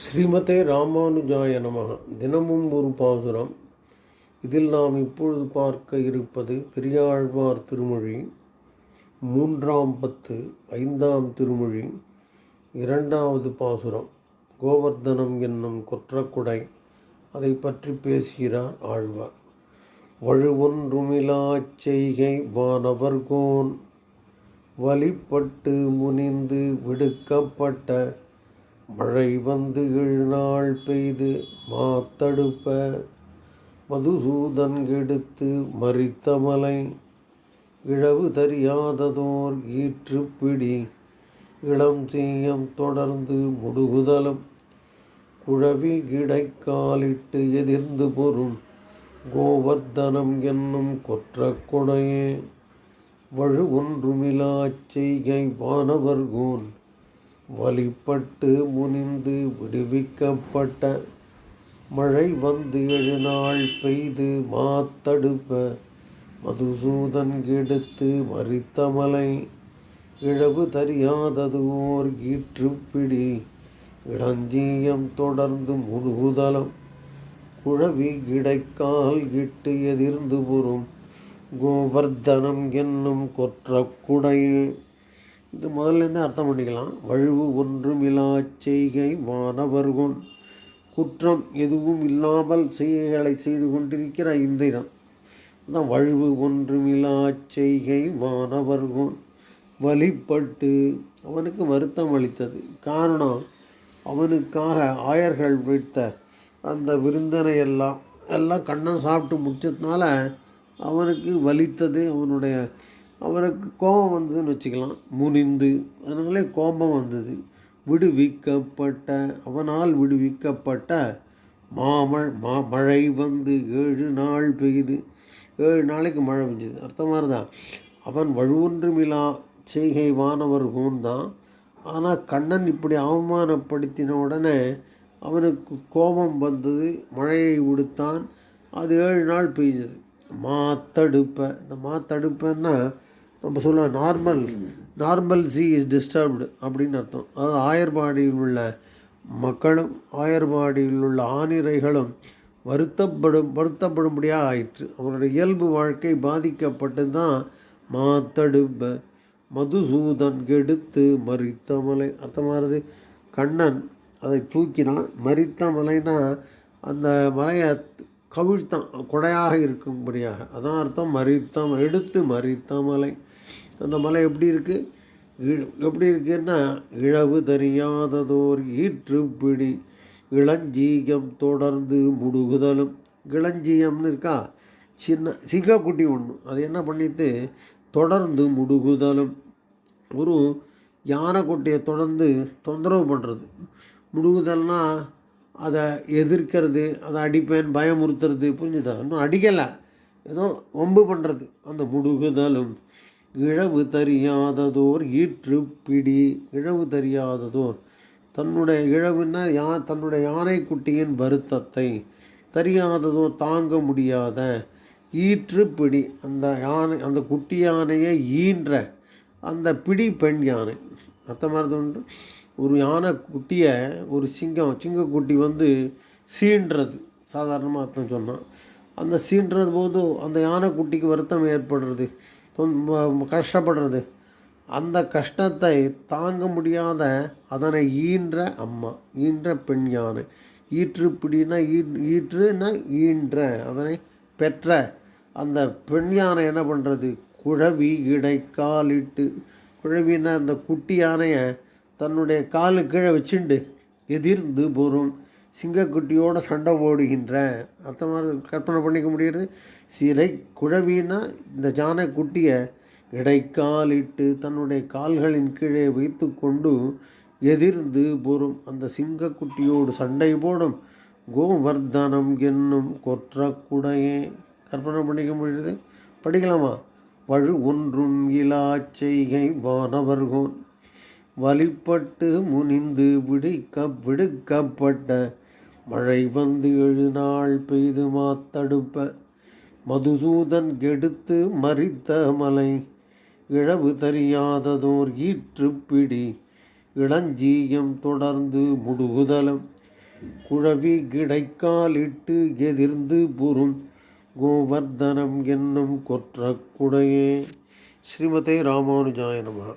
ஸ்ரீமதே ராமானுஜாய நமக. தினமும் ஒரு பாசுரம். இதில் நாம் இப்பொழுது பார்க்க இருப்பது பெரியாழ்வார் திருமொழி. மூன்றாம் பத்து ஐந்தாம் திருமொழி. இரண்டாவது பாசுரம். கோவர்தனம் என்னும் கொற்றக்குடை. அதை பற்றி பேசுகிறார் ஆழ்வார். வழுவொன்றுமிலாச் செய்கை வானவர்கோன். வழிபட்டு முனிந்து விடுக்கப்பட்ட மழை வந்து எழுநாள் பெய்து மாத்தடுப்ப. மதுசூதன் கெடுத்து மறித்த மலை. இழவு தெரியாததோர் ஈற்றுப்பிடி இளம் தீயம் தொடர்ந்து முடுகுதலும். குழவி கிடைக்காலிட்டு எதிர்ந்து பொருள். கோவர்தனம் என்னும் கொற்ற கொடையே. வழு ஒன்றுமிலாச் செய்கை வானவர்கோன் வழிபட்டு முனிந்து விடுவிக்கப்பட்ட மழை வந்து ஏழு நாள் பெய்து மாத்தடுப்ப. மதுசூதன் கெடுத்து மறித்த மலை இழவு தெரியாதது ஓர் ஈற்றுப்பிடி. இளஞ்சீயம் தொடர்ந்து முழுகுதலம் குழவி கிடைக்கால் இட்டு எதிர்ந்து புறும் கோவர்தனம் என்னும் கொற்ற குடையே இது முதல்லேருந்து அர்த்தம் பண்ணிக்கலாம். வழுவு ஒன்றுமிலாச் செய்கை வானவர்கோன் குற்றம் எதுவும் இல்லாமல் செய்கைகளை செய்து கொண்டிருக்கிற இந்திரன். அதான் வழுவு ஒன்றுமிலாச் செய்கை வானவர்கோன் வழிபட்டு அவனுக்கு வருத்தம் அளித்தது. காரணம் அவனுக்காக ஆயர்கள் வைத்த அந்த விருந்தனை எல்லாம் எல்லாம் கண்ணன் சாப்பிட்டு முடிச்சதுனால அவனுக்கு வலித்தது. அவனுடைய அவனுக்கு கோபம் வந்ததுன்னு வச்சுக்கலாம். முனிந்து அதனாலே கோபம் வந்தது. விடுவிக்கப்பட்ட அவனால் விடுவிக்கப்பட்ட மாமழ் மா மழை வந்து ஏழு நாள் பெய்யுது. ஏழு நாளைக்கு மழை பெஞ்சது. அர்த்தமாக இருந்தா அவன் வழுவொன்றுமிலா செய்கை வானவர் தான் ஆனால் கண்ணன் இப்படி அவமானப்படுத்தின உடனே அவனுக்கு கோபம் வந்தது. மழையை விடுத்தான் அது ஏழு நாள் பெய்ஞ்சது. மாத்தடுப்பை. இந்த மாத்தடுப்பைன்னா நம்ம சொல்லுவோம் normal normalcy is disturbed அப்படின்னு அர்த்தம். அதாவது ஆயர்பாடியில் உள்ள மக்களும் ஆயர்பாடியில் உள்ள ஆணிரைகளும் வருத்தப்படும் வருத்தப்படும்படியாக ஆயிற்று. அவருடைய இயல்பு வாழ்க்கை பாதிக்கப்பட்டு தான் மாத்தடுப்ப. மதுசூதன் கெடுத்து மறித்தமலை அர்த்தமாகிறது கண்ணன் அதை தூக்கினான். மறித்த மலைனா அந்த மலையை கவிழ்த்தான். கொடையாக இருக்கும்படியாக. அதான் அர்த்தம். மறித்தம் எடுத்து மறித்த மலை. அந்த மலை எப்படி இருக்குது எப்படி இருக்குன்னா இழவு தெரியாததோர் ஈற்றுப்பிடி இளஞ்சீகம் தொடர்ந்து முடுகுதலும். இளஞ்சீயம்னு இருக்கா? சின்ன சிங்கக்குட்டி ஒன்று அது என்ன பண்ணிட்டு தொடர்ந்து முடுகுதலும். ஒரு யானைக்குட்டியை தொடர்ந்து தொந்தரவு பண்ணுறது முடுகுதல்னா அதை எதிர்க்கிறது அதை அடிப்பேன் பயமுறுத்துறது புரிஞ்சுதா? இன்னும் அடிக்கலை. ஏதோ ஒம்பு பண்ணுறது அந்த முடுகுதலும் இழவு தெரியாததோர் ஈற்று பிடி. இழவு தெரியாததோர். தன்னுடைய இழவுன்னா யா தன்னுடைய யானைக்குட்டியின் வருத்தத்தை. தெரியாததோர் தாங்க முடியாத ஈற்று பிடி. அந்த யானை அந்த குட்டி யானையை ஈன்ற அந்த பிடி பெண் யானை. அர்த்தமாக உண்டு? ஒரு யானை குட்டியை ஒரு சிங்கம் சிங்கக்குட்டி வந்து சீன்றது. சாதாரணமாக அர்த்தம் சொன்னான் அந்த சீன்றது போது அந்த யானைக்குட்டிக்கு வருத்தம் ஏற்படுறது. கஷ்டப்படுறது. அந்த கஷ்டத்தை தாங்க முடியாத அதனை ஈன்ற அம்மா ஈன்ற பெண் யானை. ஈற்றுப்பிடினா ஈ ஈற்றுனா ஈன்ற அதனை பெற்ற அந்த பெண் யானை என்ன பண்ணுறது குழவி இடைக்காலிட்டு குழவின்னா அந்த குட்டி யானையை தன்னுடைய காலு கீழே வச்சுண்டு எதிர்ந்து பொருள். சிங்கக்குட்டியோடு சண்டை ஓடுகின்ற அர்த்தமாக கற்பனை பண்ணிக்க முடிகிறது. சிறை குழவின்னா இந்த ஜானக்குட்டியை இடைக்காலிட்டு தன்னுடைய கால்களின் கீழே வைத்து கொண்டு எதிர்ந்து பொறும். அந்த சிங்கக்குட்டியோடு சண்டை போடும். கோவர்தனம் என்னும் கொற்றக்குடையே கற்பனை பண்ணிக்க முடியுது படிக்கலாமா? வழு ஒன்றும் இலா செய்கை வானவர்கோன். வழிபட்டு முனிந்து விடுக்க விடுக்கப்பட்ட மழை வந்து எழு நாள் பெய்து மாத்தடுப்ப. மதுசூதன் கெடுத்து மறித்த மலை இழவு தெரியாததோர் ஈற்றுப்பிடி இளஞ்சீயம் தொடர்ந்து முடுகுதலம். குழவி கிடைக்காலிட்டு எதிர்ந்து புறும் கோவர்தனம் என்னும் கொற்ற குடையே. ஸ்ரீமதே ராமானுஜாய நமः.